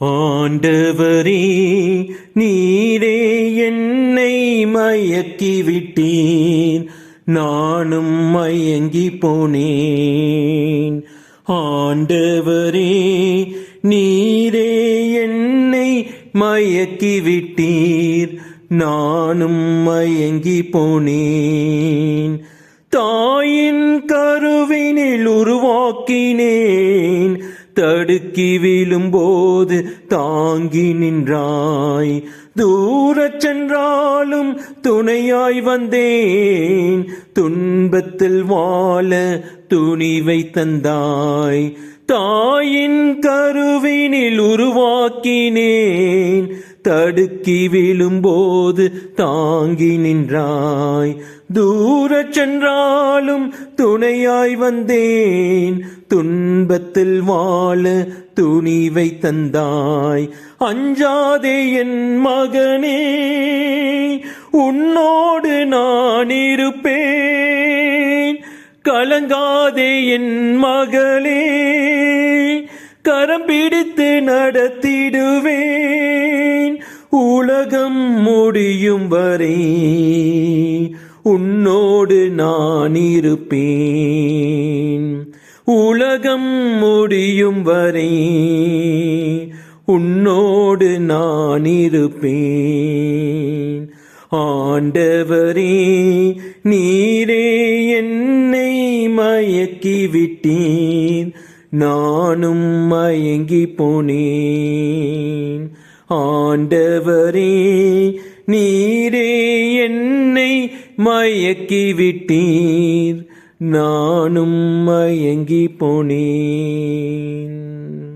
ஆண்டவரே நீரே என்னை மயக்கி விட்டீர் நானும் மயங்கி போனேன் ஆண்டவரே நீரே என்னை மயக்கி விட்டீர் நானும் மயங்கி போனேன் தாயின் கருவினில் உருவாக்கினேன். தடுக்கி விழும்போது தாங்கி நின்றாய். தூரச் சென்றாலும் துணையாய் வந்தேன். துன்பத்தில் வாழ துணிவை தந்தாய். தாயின் கருவினில் உருவாக்கினேன். தடுக்கி விழும்போது தாங்கி நின்றாய். தூரச் சென்றாலும் துணையாய் வந்தேன். துன்பத்தில் வாழ துணிவை தந்தாய். அஞ்சாதே என் மகனே உன்னோடு நான் இருப்பேன். கலங்காதே என் மகளே கரம் பிடித்து நடத்திடுவேன். உலகம் முடியும் வரை உன்னோடு நான் இருப்பேன். உலகம் முடியும் வரை உன்னோடு நான் இருப்பேன். ஆண்டவரே நீரே என்னை மயக்கிவிட்டீர். நானும் மயங்கி போனேன். ஆண்டவரே நீரே என்னை மயக்கி விட்டீர். நானும் மயங்கி போனேன்.